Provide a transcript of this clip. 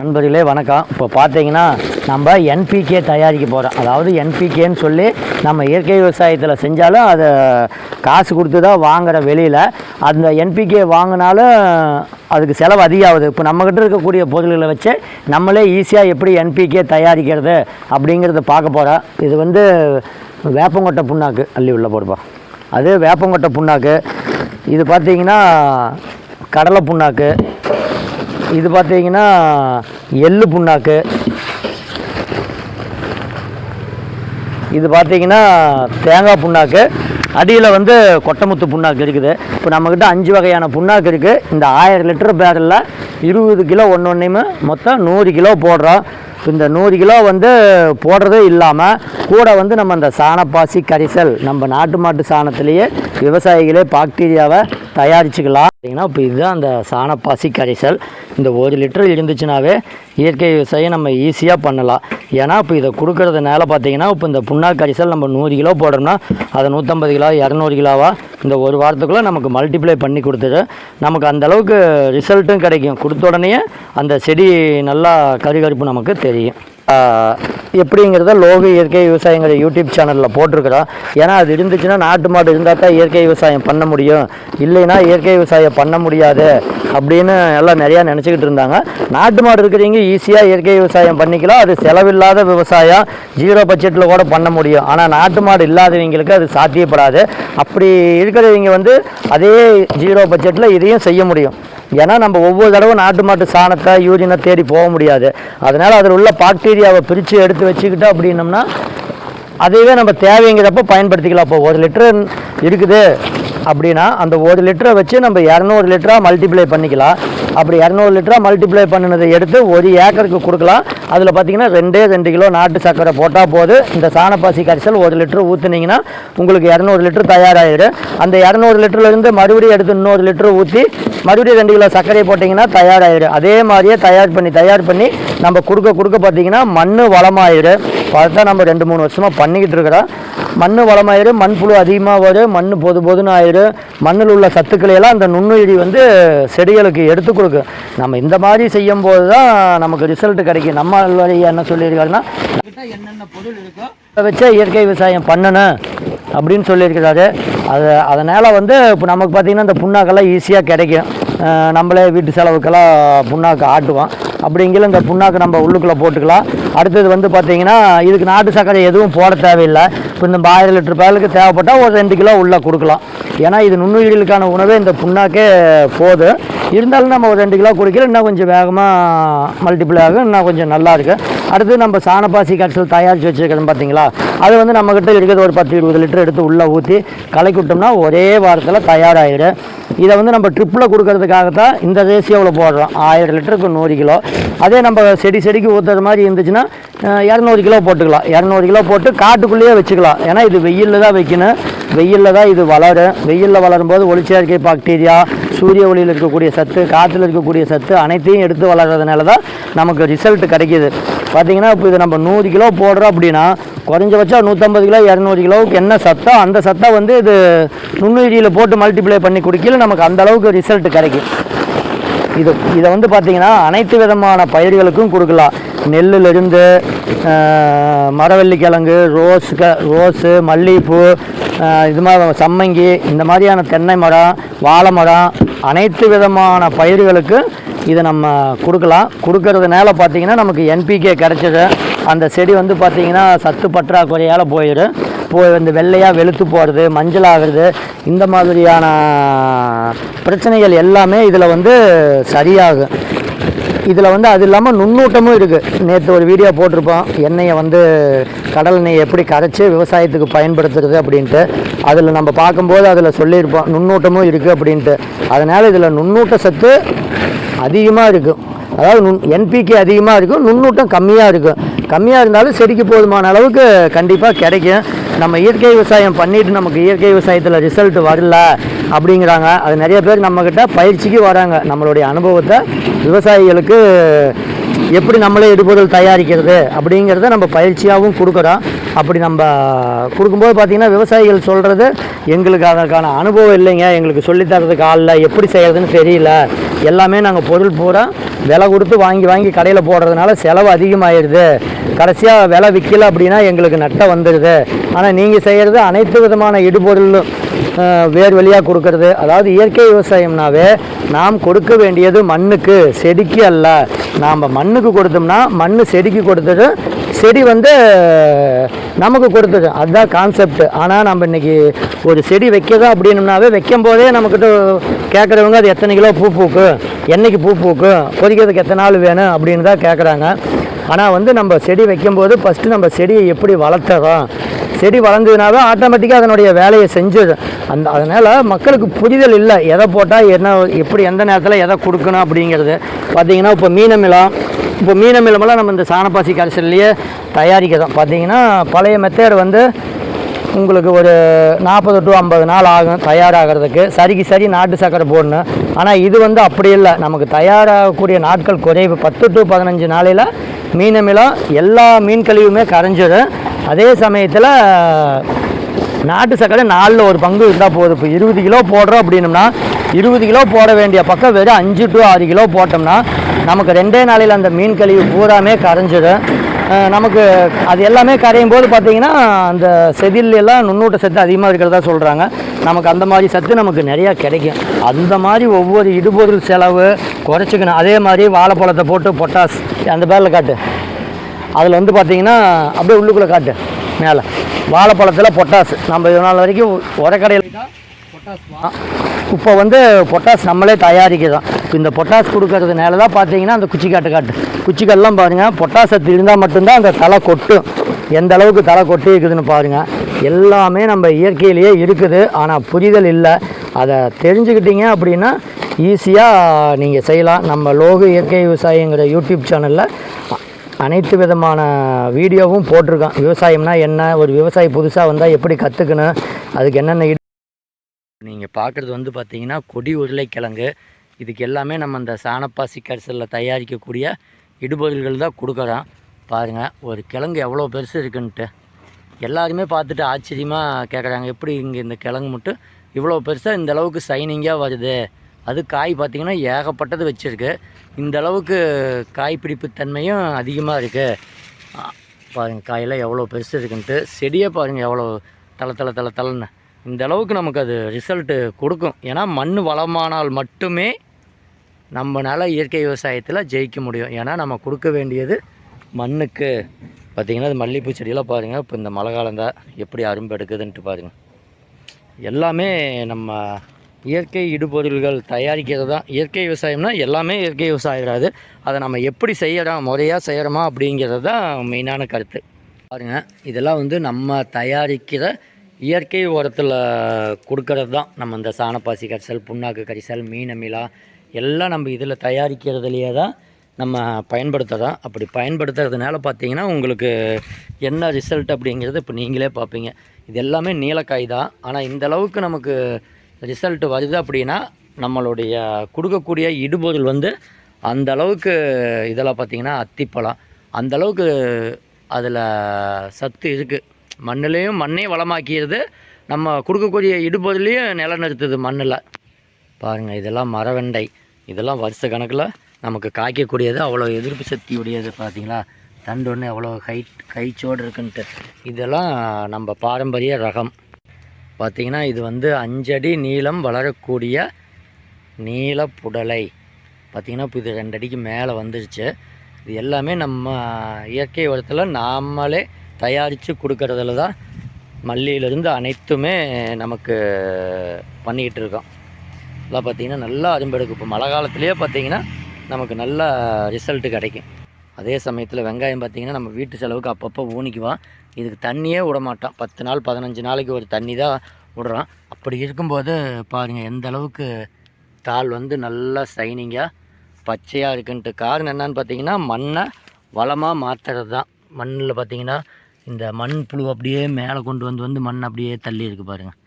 நண்பர்களே வணக்கம். இப்போ பார்த்தீங்கன்னா நம்ம என்பிகே தயாரிக்க போகிறோம் அதாவது என்பிகேன்னு சொல்லி நம்ம இயற்கை விவசாயத்தில் செஞ்சாலும் அதை காசு கொடுத்து தான் வாங்குகிற வெளியில் அந்த என்பிகே வாங்கினாலும் அதுக்கு செலவு அதிகமாகுது இப்போ நம்மக்கிட்ட இருக்கக்கூடிய பொருள்களை வச்சு நம்மளே ஈஸியாக எப்படி என்பிகே தயாரிக்கிறது அப்படிங்கிறத பார்க்க போகிறோம் இது வந்து வேப்பங்கொட்டை புண்ணாக்கு அள்ளி உள்ள போடுப்பா. அது வேப்பங்கொட்டை புண்ணாக்கு. இது பார்த்தீங்கன்னா கடலை புண்ணாக்கு. இது பார்த்தீங்கன்னா எள்ளு புண்ணாக்கு. இது பார்த்தீங்கன்னா தேங்காய் புண்ணாக்கு. அடியில் வந்து கொட்டமுத்து புண்ணாக்கு இருக்குது. இப்போ நம்மக்கிட்ட அஞ்சு வகையான புண்ணாக்கு இருக்குது இந்த ஆயிரம் லிட்டர் பேரலில் இருபது கிலோ ஒன்று ஒன்றையுமே மொத்தம் நூறு கிலோ போடுறோம். இந்த நூறு கிலோ வந்து போடுறதே இல்லாமல் கூட வந்து நம்ம அந்த சாணப்பாசி கரிசல் நம்ம நாட்டு மாட்டு சாணத்திலேயே விவசாயிகளே பாக்டீரியாவை தயாரிச்சுக்கலாம். பார்த்தீங்கன்னா இப்போ இதுதான் அந்த சாணப்பாசி கரைசல். இந்த ஒரு லிட்டர் இருந்துச்சுனாவே இயற்கை விவசாயம் நம்ம ஈஸியாக பண்ணலாம். ஏன்னா இப்போ இதை கொடுக்கறதுனால பார்த்தீங்கன்னா இப்போ இந்த புண்ணாக்கு கரைசல் நம்ம நூறு கிலோ போடுறோம்னா அதை நூற்றம்பது கிலோ இரநூறு கிலோவா இந்த ஒரு வாரத்துக்குள்ளே நமக்கு மல்டிப்ளை பண்ணி கொடுத்துரு. நமக்கு அந்தளவுக்கு ரிசல்ட்டும் கிடைக்கும். கொடுத்த உடனே அந்த செடி நல்லா கருகருப்பு நமக்கு தெரியும். எப்படிங்கிறத லோக இயற்கை விவசாயங்கிற யூடியூப் சேனலில் போட்டிருக்கிறோம். ஏன்னா அது இருந்துச்சுன்னா நாட்டு மாடு இருந்தால் தான் இயற்கை விவசாயம் பண்ண முடியும். இல்லைன்னா இயற்கை விவசாயம் பண்ண முடியாது. அப்படின்னு எல்லாம் நிறையா நினச்சிக்கிட்டு இருந்தாங்க. நாட்டு மாடு இருக்கிறவங்க ஈஸியாக இயற்கை விவசாயம் பண்ணிக்கலாம். அது செலவில்லாத விவசாயம் ஜீரோ பட்ஜெட்டில் கூட பண்ண முடியும். ஆனால் நாட்டு மாடு இல்லாதவங்களுக்கு அது சாத்தியப்படாது. அப்படி இருக்கிறவங்க வந்து அதே ஜீரோ பட்ஜெட்டில் இதையும் செய்ய முடியும். ஏன்னா நம்ம ஒவ்வொரு தடவை நாட்டு மாட்டு சாணத்தை யூரினை தேடி போக முடியாது. அதனால் அதில் உள்ள பாக்டீரியாவை பிரித்து எடுத்து வச்சுக்கிட்டோம் அப்படின்னம்னா அதையவே நம்ம தேவைங்கிறப்ப பயன்படுத்திக்கலாம். இப்போ ஒரு லிட்டர் இருக்குது. அப்படின்னா அந்த ஒரு லிட்டரை வச்சு நம்ம இரநூறு லிட்டராக மல்டிப்ளை பண்ணிக்கலாம். அப்படி இரநூறு லிட்டராக மல்டிப்ளை பண்ணினதை எடுத்து ஒரு ஏக்கருக்கு கொடுக்கலாம். அதில் பார்த்தீங்கன்னா ரெண்டே ரெண்டு கிலோ நாட்டு சர்க்கரை போட்டால் போது இந்த சாணப்பாசி கரிசல் ஒரு லிட்டர் ஊற்றுனீங்கன்னா உங்களுக்கு இரநூறு லிட்டர் தயாராகிடும் அந்த இரநூறு லிட்டர்லேருந்து மறுபடியும் எடுத்து இன்னொரு லிட்டர் ஊற்றி மறுபடியும் ரெண்டு கிலோ சர்க்கரை போட்டிங்கன்னா தயாராகிடும் அதே மாதிரியே தயார் பண்ணி தயார் பண்ணி நம்ம கொடுக்க கொடுக்க பார்த்தீங்கன்னா மண் வளமாயிடும். அதுதான் நம்ம ரெண்டு மூணு வருஷமாக பண்ணிக்கிட்டு இருக்கிறோம் மண் வளமாயிடும் மண்புழு அதிகமாக வரும் மண் பொது பொதுன்னு ஆயிடும் மண்ணில் உள்ள சத்துக்களை எல்லாம் அந்த நுண்ணுயிரி வந்து செடிகளுக்கு எடுத்து கொடுக்கும் நம்ம இந்த மாதிரி செய்யும் போது தான் நமக்கு ரிசல்ட் கிடைக்கும். நம்ம என்ன சொல்லியிருக்காருன்னா என்னென்ன பொருள் இருக்கோ அதை வச்சே இயற்கை விவசாயம் பண்ணணும் அப்படின்னு சொல்லியிருக்கிறாரு. அது அதனால் வந்து இப்போ நமக்கு பார்த்திங்கன்னா இந்த புண்ணாக்கெல்லாம் ஈஸியாக கிடைக்கும். நம்மளே வீட்டு செலவுக்கெல்லாம் புண்ணாக்கு ஆட்டுவோம். அப்படிங்கிற இந்த புண்ணாக்கு நம்ம உள்ளுக்குள்ளே போட்டுக்கலாம். அடுத்தது வந்து பார்த்தீங்கன்னா இதுக்கு நாட்டு சர்க்கரை எதுவும் போட தேவையில்லை. இப்போ இந்த ஆயிரம் லிட்டர் பேலுக்கு தேவைப்பட்டால் ஒரு ரெண்டு கிலோ உள்ளே கொடுக்கலாம். ஏன்னா இது நுண்ணுயிர்களுக்கான உணவே இந்த புண்ணாக்கே போதும் இருந்தாலும் நம்ம ஒரு ரெண்டு கிலோ குடிக்கல இன்னும் கொஞ்சம் வேகமாக மல்டிபிள் ஆகும் இன்னும் கொஞ்சம் நல்லா இருக்கு. அடுத்து நம்ம சாணப்பாசி கட்சல் தயாரித்து வச்சுருக்கிறோம் பார்த்தீங்களா? அது வந்து நம்மக்கிட்ட இருக்கிறது ஒரு பத்து இருபது லிட்டர் எடுத்து உள்ளே ஊற்றி கலக்கி விட்டோம்னா ஒரே வாரத்தில் தயாராகிடும் இதை வந்து நம்ம ட்ரிப்பில் கொடுக்கறதுக்காகத்தான் இந்த ரேசியோவில் போடுறோம். ஆயிரம் லிட்டருக்கு நூறு கிலோ. அதே நம்ம செடி செடிக்கு ஊற்றுற மாதிரி இருந்துச்சுன்னா இரநூறு கிலோ போட்டுக்கலாம். இரநூறு கிலோ போட்டு காட்டுக்குள்ளேயே வச்சுக்கலாம். ஏன்னா இது வெயிலில் தான் வைக்கணும். வெயிலில் தான் இது வளரும். வெயிலில் வளரும்போது ஒளிச்சேர்க்கை பாக்டீரியா சூரிய ஒளியில் இருக்கக்கூடிய சத்து காற்றில் இருக்கக்கூடிய சத்து அனைத்தையும் எடுத்து வளர்கிறதுனால தான் நமக்கு ரிசல்ட் கிடைக்கிது. பார்த்தீங்கன்னா இப்போ இது நம்ம நூறு கிலோ போடுறோம் அப்படின்னா குறைஞ்சபட்சம் நூற்றம்பது கிலோ இரநூறு கிலோவுக்கு என்ன சத்தம் அந்த சத்தம் வந்து இது நுண்ணுயிரியில் போட்டு மல்டிப்ளை பண்ணி குடிக்கல நமக்கு அந்த அளவுக்கு ரிசல்ட் கிடைக்கும். இது இதை வந்து பார்த்தீங்கன்னா அனைத்து விதமான பயிர்களுக்கும் கொடுக்கலாம். நெல்லிலிருந்து மரவள்ளிக்கிழங்கு ரோஸ் க ரோஸு மல்லிகைப்பூ இது மாதிரி சம்மங்கி இந்த மாதிரியான தென்னை மரம் வாழை மரம் அனைத்து விதமான பயிர்களுக்கு இதை நம்ம கொடுக்கலாம். கொடுக்கறதுனால பார்த்தீங்கன்னா நமக்கு என்பிகே கிடச்சிது. அந்த செடி வந்து பார்த்தீங்கன்னா சத்து பற்றாக்குறையால் போயிடும். போய் வந்து வெள்ளையாக வெளுத்து போகிறது மஞ்சள் ஆகுறது இந்த மாதிரியான பிரச்சனைகள் எல்லாமே இதில் வந்து சரியாகும். இதில் வந்து அது இல்லாமல் நுண்ணூட்டமும் இருக்குது நேற்று ஒரு வீடியோ போட்டிருப்போம். எண்ணெயை வந்து கடல் எண்ணெயை எப்படி கரைச்சி விவசாயத்துக்கு பயன்படுத்துறது அப்படின்ட்டு. அதில் நம்ம பார்க்கும்போது அதில் சொல்லியிருப்போம் நுண்ணூட்டமும் இருக்குது அப்படின்ட்டு. அதனால் இதில் நுண்ணூட்ட சத்து அதிகமாக இருக்கும் அதாவது நுண் என்பிகே அதிகமாக இருக்கும் நுண்ணூட்டம் கம்மியாக இருக்கும் கம்மியாக இருந்தாலும் செடிக்கு போதுமான அளவுக்கு கண்டிப்பாக கிடைக்கும். நம்ம இயற்கை விவசாயம் பண்ணிட்டு நமக்கு இயற்கை விவசாயத்தில் ரிசல்ட் வரல அப்படிங்கிறாங்க. அது நிறைய பேர் நம்மக்கிட்ட பயிற்சிக்கு வராங்க. நம்மளுடைய அனுபவத்தை விவசாயிகளுக்கு எப்படி நம்மளே இடுபொருள் தயாரிக்கிறது அப்படிங்கிறத நம்ம பயிற்சியாகவும் கொடுக்குறோம். அப்படி நம்ம கொடுக்கும்போது பார்த்திங்கன்னா விவசாயிகள் சொல்கிறது எங்களுக்கு அதற்கான அனுபவம் இல்லைங்க. எங்களுக்கு சொல்லித் தரதுக்கு ஆள் இல்லை. எப்படி செய்கிறதுன்னு தெரியல. எல்லாமே நாங்கள் பொருள் பூரா விலை கொடுத்து வாங்கி வாங்கி கடையில் போடுறதுனால செலவு அதிகமாகிடுது கடைசியாக விலை விற்கல அப்படின்னா எங்களுக்கு நட்டம் வந்துடுது. ஆனால் நீங்கள் செய்கிறது அனைத்து விதமான இடுபொருளும் வேர் வழியாக கொடுக்கறது. அதாவது இயற்கை விவசாயம்னாவே நாம் கொடுக்க வேண்டியது மண்ணுக்கு செடிக்கு அல்ல. நாம் மண்ணுக்கு கொடுத்தோம்னா மண் செடிக்கு கொடுத்தது செடி வந்து நமக்கு கொடுத்தது. அதுதான் கான்செப்ட் ஆனால் நம்ம இன்னைக்கு ஒரு செடி வைக்கிறதா அப்படின்னம்னாவே வைக்கும் போதே நம்மக்கிட்ட கேட்குறவங்க அது எத்தனை கிலோ பூ பூக்கும் என்றைக்கு பூ பூக்கும் பொறிக்கிறதுக்கு எத்தனை நாள் வேணும் அப்படின்னு தான் கேட்குறாங்க ஆனால் வந்து நம்ம செடி வைக்கும்போது ஃபஸ்ட்டு நம்ம செடியை எப்படி வளர்த்துறோம்? செடி வளர்ந்ததுனாவே ஆட்டோமேட்டிக்காக அதனுடைய வேலையை செஞ்சிடும். அந்த அதனால் மக்களுக்கு புரிதல் இல்லை எதை போட்டால் என்ன எப்படி எந்த நேரத்தில் எதை கொடுக்கணும் அப்படிங்கிறது. பார்த்திங்கன்னா இப்போ மீனமிலம் இப்போ மீனமிலமெல்லாம் நம்ம இந்த சாணப்பாசி கரைசல்லையே தயாரிக்கிறோம். பார்த்தீங்கன்னா பழைய மெத்தேட் வந்து உங்களுக்கு ஒரு நாற்பது டு ஐம்பது நாள் ஆகும் தயாராகிறதுக்கு. சரிக்கு சரி நாட்டு சக்கரை போடணும். ஆனால் இது வந்து அப்படி இல்லை. நமக்கு தயாராகக்கூடிய நாட்கள் குறைவு பத்து டு பதினஞ்சு நாளையில் மீனமிலம் எல்லா மீன் கழிவுமே கரைஞ்சிடும். அதே சமயத்தில் நாட்டு சக்கரை நாலில் ஒரு பங்கு இருந்தால் போதும். இப்போ இருபது கிலோ போடுறோம் அப்படின்னம்னா இருபது கிலோ போட வேண்டிய பக்கம் வெறும் அஞ்சு டு ஆறு கிலோ போட்டோம்னா நமக்கு ரெண்டே நாளையில் அந்த மீன் கழிவு பூராமே கரைஞ்சிடும். நமக்கு அது எல்லாமே கரையும் போது பார்த்திங்கன்னா அந்த செதிலெல்லாம் நுண்ணூட்ட சத்து அதிகமாக இருக்கிறதா சொல்கிறாங்க நமக்கு அந்த மாதிரி சத்து நமக்கு நிறையா கிடைக்கும். அந்த மாதிரி ஒவ்வொரு இடுபொருள் செலவு குறைச்சிக்கணும். அதே மாதிரி வாழைப்பழத்தை போட்டு பொட்டாஸ் அந்த பேரில் காட்டு. அதில் வந்து பார்த்தீங்கன்னா அப்படியே உள்ளுக்குள்ளே காட்டு மேலே. வாழைப்பழத்தில் பொட்டாசு. நம்ம இது நாள் வரைக்கும் உரக்கடையில் தான் பொட்டாஸ் இப்போ வந்து பொட்டாஸ் நம்மளே தயாரிக்கிறோம். இந்த பொட்டாஸ் கொடுக்கறதுனால தான் பார்த்தீங்கன்னா அந்த குச்சி காட்டு. காட்டு குச்சிக்கல்லாம் பாருங்கள் பொட்டாசத்து இருந்தால் மட்டும்தான் அந்த தலை கொட்டும். எந்த அளவுக்கு தலை கொட்டி இருக்குதுன்னு பாருங்கள் எல்லாமே நம்ம இயற்கையிலேயே இருக்குது. ஆனால் புரிதல் இல்லை. அதை தெரிஞ்சுக்கிட்டீங்க அப்படின்னா ஈஸியாக நீங்கள் செய்யலாம். நம்ம லோகு இயற்கை விவசாயிங்கிற யூடியூப் சேனலில் அனைத்து விதமான வீடியோவும் போட்டிருக்கோம் விவசாயம்னா என்ன? ஒரு விவசாயி புதுசாக வந்தால் எப்படி கற்றுக்கணும் அதுக்கு என்னென்ன நீங்கள் பார்க்குறது வந்து பார்த்தீங்கன்னா கொடி உருளைக்கிழங்கு. இதுக்கு எல்லாமே நம்ம அந்த சாணப்பாசி கரிசலில் தயாரிக்கக்கூடிய இடுபொருள்கள் தான் கொடுக்குறோம் பாருங்கள் ஒரு கிழங்கு எவ்வளோ பெருசு இருக்குன்ட்டு. எல்லாருமே பார்த்துட்டு ஆச்சரியமாக கேட்குறாங்க எப்படி இங்கே இந்த கிழங்கு மட்டும் இவ்வளோ பெருசாக இந்த அளவுக்கு சைனிங்காக வருது? அது காய் பார்த்திங்கன்னா ஏகப்பட்டது வச்சுருக்கு. இந்த அளவுக்கு காய் பிடிப்பு தன்மையும் அதிகமாக இருக்குது பாருங்கள் காயெல்லாம் எவ்வளோ பெருசு இருக்குன்ட்டு. செடியே பாருங்கள் எவ்வளோ தலை தலை தலை தலைன்னு இந்த அளவுக்கு நமக்கு அது ரிசல்ட்டு கொடுக்கும். ஏன்னா மண் வளமானால் மட்டுமே நம்மளால் இயற்கை விவசாயத்தில் ஜெயிக்க முடியும். ஏன்னா நம்ம கொடுக்க வேண்டியது மண்ணுக்கு. பார்த்திங்கன்னா அது மல்லிகைப்பூ செடியெல்லாம் பாருங்கள் இப்போ இந்த மழை காலம் தான் எப்படி அரும்பு எடுக்குதுன்ட்டு பாருங்கள் எல்லாமே நம்ம இயற்கை இடுபொருள்கள் தயாரிக்கிறது? தான் இயற்கை விவசாயம்னா எல்லாமே இயற்கை விவசாயம் அதை நம்ம எப்படி செய்கிறோம் முறையாக செய்கிறோமா அப்படிங்கிறது தான் மெயினான கருத்து. பாருங்கள் இதெல்லாம் வந்து நம்ம தயாரிக்கிற இயற்கை உரத்தில் கொடுக்கறது தான். நம்ம இந்த சாணப்பாசி கரிசல் புண்ணாக்கு கரிசல் மீன் அமிலா எல்லாம் நம்ம இதில் தயாரிக்கிறதுலையே தான் நம்ம பயன்படுத்துகிறோம் அப்படி பயன்படுத்துறதுனால பார்த்தீங்கன்னா உங்களுக்கு என்ன ரிசல்ட் அப்படிங்கிறது இப்போ நீங்களே பார்ப்பீங்க. இது எல்லாமே நீலக்காய் தான். ஆனால் இந்த அளவுக்கு நமக்கு ரிசல்ட் வருது அப்படின்னா நம்மளுடைய கொடுக்கக்கூடிய இடுபொருள் வந்து அந்த அளவுக்கு இதெல்லாம் பார்த்தீங்கன்னா அத்திப்பழம். அந்த அளவுக்கு அதில் சத்து இருக்குது மண்ணுலேயும் மண்ணையும் வளமாக்கிடுது நம்ம கொடுக்கக்கூடிய இடுபொருளையும் நிலநிறுத்துது மண்ணில். பாருங்கள் இதெல்லாம் மரவெண்டை. இதெல்லாம் வருஷ கணக்கில் நமக்கு காய்க்கக்கூடியது அவ்வளோ எதிர்ப்பு சக்தி உடையது பார்த்தீங்களா? தண்டு ஒன்று எவ்வளோ ஹைட் கைச்சோடு இருக்குன்ட்டு. இதெல்லாம் நம்ம பாரம்பரிய ரகம். பார்த்திங்கன்னா இது வந்து அஞ்சடி நீளம் வளரக்கூடிய நீலப்புடலை. பார்த்திங்கன்னா இப்போ இது ரெண்டடிக்கு மேலே வந்துருச்சு. இது எல்லாமே நம்ம இயற்கை உரத்தில் நாமளே தயாரித்து கொடுக்கறதுல தான் மல்லியிலேருந்து அனைத்துமே நமக்கு பண்ணிக்கிட்டு இருக்கோம். இதெல்லாம் பார்த்தீங்கன்னா நல்லா அரும்பெடுக்கும் இப்போ மழை காலத்துலேயே பார்த்தீங்கன்னா நமக்கு நல்ல ரிசல்ட்டு கிடைக்கும். அதே சமயத்தில் வெங்காயம் பார்த்தீங்கன்னா நம்ம வீட்டு செலவுக்கு அப்பப்போ ஊனிக்குவோம் இதுக்கு தண்ணியே விடமாட்டோம் பத்து நாள் பதினஞ்சு நாளைக்கு ஒரு தண்ணி தான் விடுறோம் அப்படி இருக்கும்போது பாருங்கள் எந்த அளவுக்கு தாள் வந்து நல்லா சைனிங்காக பச்சையாக இருக்குன்ட்டு. காரணம் என்னன்னு பார்த்தீங்கன்னா மண்ணை வளமாக மாற்றுறது தான் மண்ணில் பார்த்திங்கன்னா இந்த மண் புழு அப்படியே மேலே கொண்டு வந்து வந்து மண் அப்படியே தள்ளி இருக்குது பாருங்கள்